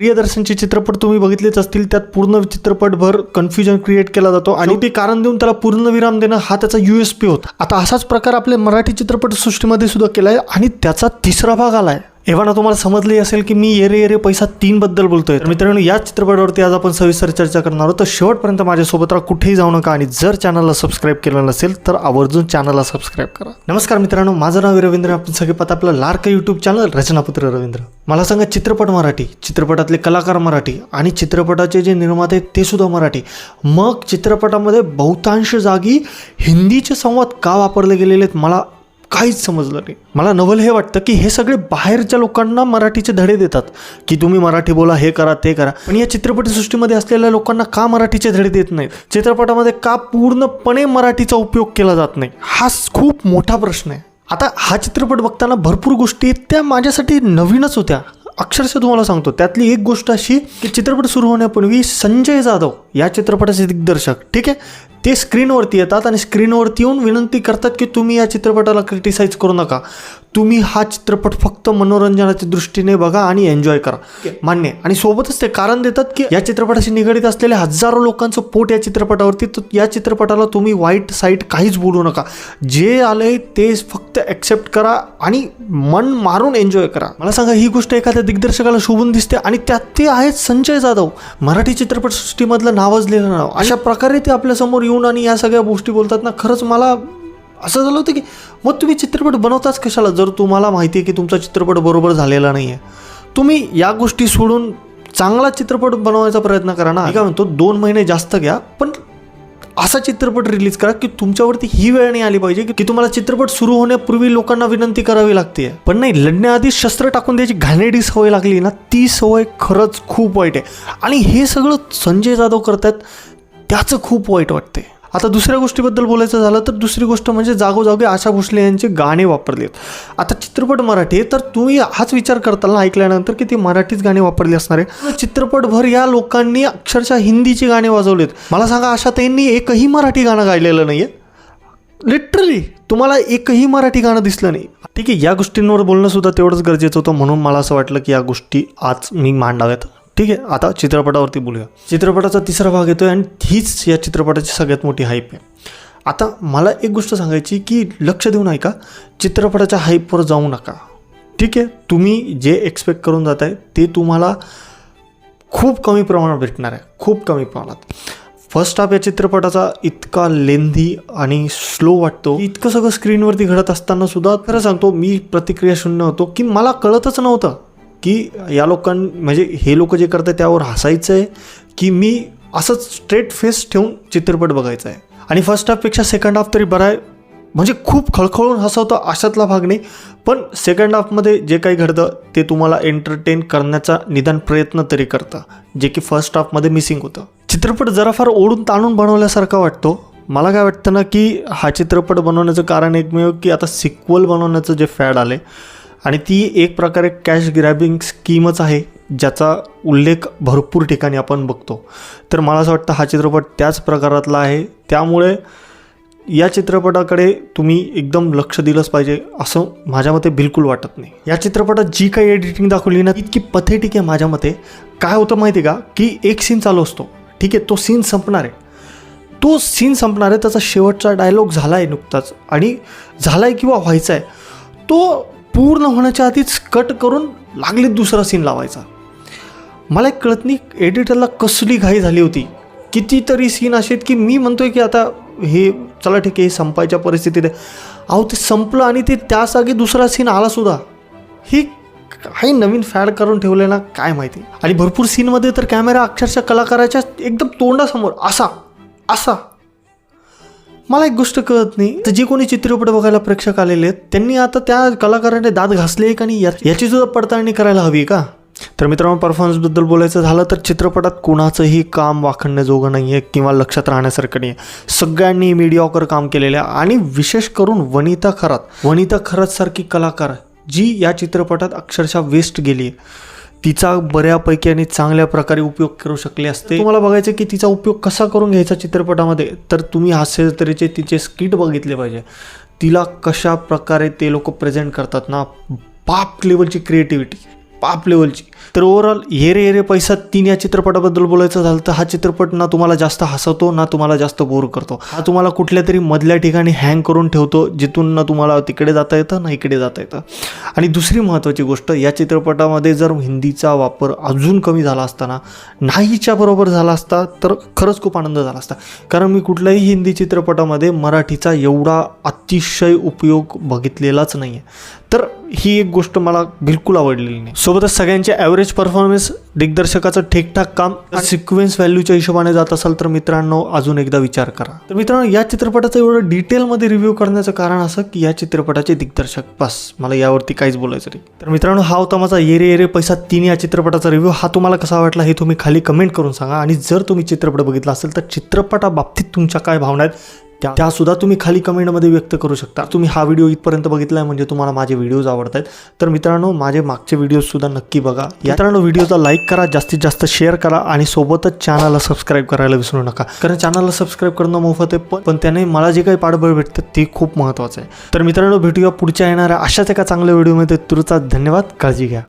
प्रियदर्शनचे चित्रपट तुम्ही बघितलेच असतील त्यात पूर्ण चित्रपटभर कन्फ्युजन क्रिएट केला जातो आणि ते कारण देऊन त्याला पूर्णविराम देणं हा त्याचा यू एस पी होता. आता असाच प्रकार आपल्या मराठी चित्रपटसृष्टीमध्ये सुद्धा केला आहे आणि त्याचा तिसरा भाग आला आहे ना तुम्हाला समजले असेल की मी येरे येरे पैसा तीनबद्दल बोलतोय. तर मित्रांनो या चित्रपटावरती आज आपण सविस्तर चर्चा करणार आहोत. तर शेवटपर्यंत माझ्यासोबत राहा. कुठेही जाऊ नका आणि जर चॅनलला सबस्क्राईब केलं नसेल तर आवर्जून चॅनलला सबस्क्राईब करा. नमस्कार मित्रांनो माझं नाव रवींद्र. आपण सगळे पाहता आपलं Lark YouTube channel Rachnaputra Ravindra. मला सांगा चित्रपट मराठी चित्रपटातले कलाकार मराठी आणि चित्रपटाचे जे निर्माते ते सुद्धा मराठी. मग चित्रपटामध्ये बहुतांश जागी हिंदीचे संवाद का वापरले गेलेले आहेत मला काहीच समजलं नाही. मला नवल हे वाटतं की हे सगळे बाहेरच्या लोकांना मराठीचे धडे देतात की तुम्ही मराठी बोला हे करा ते करा. पण या चित्रपटसृष्टीमध्ये असलेल्या लोकांना का मराठीचे धडे देत नाहीत? चित्रपटामध्ये का पूर्णपणे मराठीचा उपयोग केला जात नाही? हा खूप मोठा प्रश्न आहे. आता हा चित्रपट बघताना भरपूर गोष्टी आहेत त्या माझ्यासाठी नवीनच होत्या. अक्षरशः तुम्हाला सांगतो त्यातली एक गोष्ट अशी की चित्रपट सुरू होण्यापूर्वी संजय जाधव या चित्रपटाचे दिग्दर्शक ठीक आहे? ते स्क्रीनवरती येतात आणि स्क्रीनवरती येऊन विनंती करतात की तुम्ही या चित्रपटाला क्रिटिसाइज करू नका. तुम्ही हा चित्रपट फक्त मनोरंजनाच्या दृष्टीने बघा आणि एन्जॉय करा. मान्य. आणि सोबतच ते कारण देतात की या चित्रपटाशी निगडीत असलेल्या हजारो लोकांचं पोट या चित्रपटावरती तर या चित्रपटाला तुम्ही वाईट साईट काहीच बोलू नका. जे आलंय ते फक्त ॲक्सेप्ट करा आणि मन मारून एन्जॉय करा. मला सांगा ही गोष्ट एखाद्या दिग्दर्शकाला शोभून दिसते आणि त्यात ते आहेत संजय जाधव. मराठी चित्रपटसृष्टीमधलं नावाजलेलं नाव. अशा प्रकारे ते आपल्यासमोर येऊन आणि या सगळ्या गोष्टी बोलतात ना खरंच मला असं झालं होतं की मग तुम्ही चित्रपट बनवताच कशाला? जर तुम्हाला माहिती आहे की तुमचा चित्रपट बरोबर झालेला नाही आहे तुम्ही या गोष्टी सोडून चांगला चित्रपट बनवायचा प्रयत्न करा ना. काय म्हणतो दोन महिने जास्त घ्या पण असा चित्रपट रिलीज करा की तुमच्यावरती ही वेळ नाही आली पाहिजे की तुम्हाला चित्रपट सुरू होण्यापूर्वी लोकांना विनंती करावी लागते पण नाही लढण्याआधी शस्त्र टाकून द्यायची घाणेडी सवय लागली ना ती सवय खरंच खूप वाईट आहे. आणि हे सगळं संजय जाधव करतात त्याचं खूप वाईट वाटते आता दुसऱ्या गोष्टीबद्दल बोलायचं झालं तर दुसरी गोष्ट म्हणजे जागोजागी आशा भोसले यांचे गाणे वापरलेत. आता चित्रपट मराठी आहे, तर तुम्ही हाच विचार करताल ना ऐकल्यानंतर की ती मराठीच गाणी वापरली असणार आहे. चित्रपटभर या लोकांनी अक्षरशः हिंदीची गाणी वाजवलेत. मला सांगा आशा त्यांनी एकही मराठी गाणं गायलेलं नाही आहे लिटरली तुम्हाला एकही मराठी गाणं दिसलं नाही. ठीक आहे या गोष्टींवर बोलणं सुद्धा तेवढंच गरजेचं होतं म्हणून मला असं वाटलं की या गोष्टी आज मी मांडाव्यात. ठीक आहे आता चित्रपटावरती बोलूया. चित्रपटाचा तिसरा भाग येतोय आणि हीच या चित्रपटाची सगळ्यात मोठी हाईप आहे. आता मला एक गोष्ट सांगायची की लक्ष देऊन ऐका चित्रपटाच्या हाईपवर जाऊ नका. ठीक आहे तुम्ही जे एक्सपेक्ट करून जात आहे ते तुम्हाला खूप कमी प्रमाणात भेटणार आहे. खूप कमी प्रमाणात. फर्स्ट हाफ या चित्रपटाचा इतका लेंदी आणि स्लो वाटतो. इतकं सगळं स्क्रीनवरती घडत असताना सुद्धा खरं सांगतो मी प्रतिक्रिया शून्य होतो की मला कळतच नव्हतं. की या लोकां म्हणजे हे लोक जे करतात त्यावर हसायचं आहे की मी असंच स्ट्रेट फेस ठेवून चित्रपट बघायचा आहे आणि फर्स्ट हाफपेक्षा सेकंड हाफ तरी बरा आहे म्हणजे खूप खळखळून हसवतं अशातला भाग नाही. पण सेकंड हाफमध्ये जे काही घडतं ते तुम्हाला एंटरटेन करण्याचा निदान प्रयत्न तरी करतं जे की फर्स्ट हाफमध्ये मिसिंग होतं. चित्रपट जरा फार ओढून ताणून बनवल्यासारखा वाटतो. मला काय वाटतं ना की हा चित्रपट बनवण्याचं कारण एकमेव की आता सिक्वल बनवण्याचं जे फॅड आले आणि ती एक प्रकारे कॅश ग्रॅबिंग स्कीमच आहे ज्याचा उल्लेख भरपूर ठिकाणी आपण बघतो. तर मला असं वाटतं हा चित्रपट त्याच प्रकारातला आहे. त्यामुळे या चित्रपटाकडे तुम्ही एकदम लक्ष दिलंच पाहिजे असं माझ्या मते बिलकुल वाटत नाही. या चित्रपटात जी काही एडिटिंग दाखवली ना इतकी पथेटिक आहे माझ्या मते. काय होतं माहिती आहे का? की एक सीन चालू असतो. ठीक आहे तो सीन संपणार आहे. तो सीन संपणार आहे त्याचा शेवटचा डायलॉग झाला आहे नुकताच. आणि झाला आहे किंवा व्हायचा आहे तो पूर्ण होण्याच्या आधीच कट करून लागले दुसरा सीन लावायचा. मला एक कळत नाही एडिटरला कसली घाई झाली होती. कितीतरी सीन असे आहेत की मी म्हणतोय की आता हे चला ठीक आहे हे संपायच्या परिस्थितीत अहो ते संपलं आणि ते त्या जागी दुसरा सीन आलासुद्धा ही काही नवीन फॅड करून ठेवले ना काय माहिती. आणि भरपूर सीनमध्ये तर कॅमेरा अक्षरशः कलाकाराच्या एकदम तोंडासमोर असा असा. मला एक गोष्ट कळत नाही. तर जे कोणी चित्रपट बघायला प्रेक्षक आलेले आहेत त्यांनी आता त्या कलाकाराने दात घासले का नाही? या- याची सुद्धा पडताळणी करायला हवी का? तर मित्रांनो परफॉर्मन्सबद्दल बोलायचं झालं तर चित्रपटात कुणाचंही काम वाखणण्याजोगं नाही आहे किंवा लक्षात राहण्यासारखं नाही आहे. सगळ्यांनी मीडियाकर काम केलेलं आहे आणि विशेष करून वनिता खरात. वनिता खरात सारखी कलाकार जी या चित्रपटात अक्षरशः वेस्ट गेली आहे. तिचा बऱ्यापैकी आणि चांगल्या प्रकारे उपयोग करू शकले असते. तुम्हाला बघायचं की तिचा उपयोग कसा करून घ्यायचा चित्रपटामध्ये? तर तुम्ही हास्य तऱ्हेचे तिचे स्किट बघितले पाहिजे. तिला कशा प्रकारे ते लोक प्रेझेंट करतात ना? बाप लेवलची क्रिएटिव्हिटी पाप लेवलची तर ओव्हरऑल येरे येरे पैसा तीन या चित्रपटाबद्दल बोलायचं झालं तर हा चित्रपट ना तुम्हाला जास्त हसवतो ना तुम्हाला जास्त बोर करतो. हा तुम्हाला कुठल्या तरी मधल्या ठिकाणी हँग करून ठेवतो जिथून ना तुम्हाला तिकडे जाता येतं ना इकडे जाता येतं. आणि दुसरी महत्त्वाची गोष्ट या चित्रपटामध्ये जर हिंदीचा वापर अजून कमी झाला असताना नाहीच्या बरोबर झाला असता तर खरंच खूप आनंद झाला असता. कारण मी कुठल्याही हिंदी चित्रपटामध्ये मराठीचा एवढा अतिशय उपयोग बघितलेलाच नाही आहे तर ही एक गोष्ट मला बिलकुल आवडलेली नाही. सोबतच सगळ्यांचे ॲव्हरेज परफॉर्मन्स दिग्दर्शकाचं ठीकठाक काम सिक्वेन्स व्हॅल्यूच्या हिशोबाने जात असाल तर मित्रांनो अजून एकदा विचार करा. तर मित्रांनो या चित्रपटाचं एवढं डिटेलमध्ये रिव्ह्यू करण्याचं कारण असं की या चित्रपटाचे दिग्दर्शक बस मला यावरती काहीच बोलायचं नाही. तर मित्रांनो हा होता माझा येरे येरे पैसा तीन या चित्रपटाचा रिव्ह्यू हा तुम्हाला कसा वाटला हे तुम्ही खाली कमेंट करून सांगा. आणि जर तुम्ही चित्रपट बघितला असेल तर चित्रपटाबाबतीत तुमच्या काय भावना आहेत त्या त्यासुद्धा तुम्ही खाली कमेंटमध्ये व्यक्त करू शकता. तुम्ही हा व्हिडिओ इथपर्यंत बघितला आहे म्हणजे तुम्हाला माझे व्हिडिओज आवडत आहेत तर मित्रांनो माझे मागचे व्हिडिओजसुद्धा नक्की बघा. मित्रांनो व्हिडिओचा लाईक करा जास्तीत जास्त शेअर करा आणि सोबतच चॅनलला सबस्क्राईब करायला विसरू नका. कारण चॅनलला सबस्क्राईब करणं मोफत आहे पण पण त्याने मला जे काही पाठबळ भेटतं ते खूप महत्त्वाचं आहे. तर मित्रांनो भेटूया पुढच्या येणाऱ्या अशाच एका चांगल्या व्हिडिओमध्ये तुरचा धन्यवाद काळजी घ्या.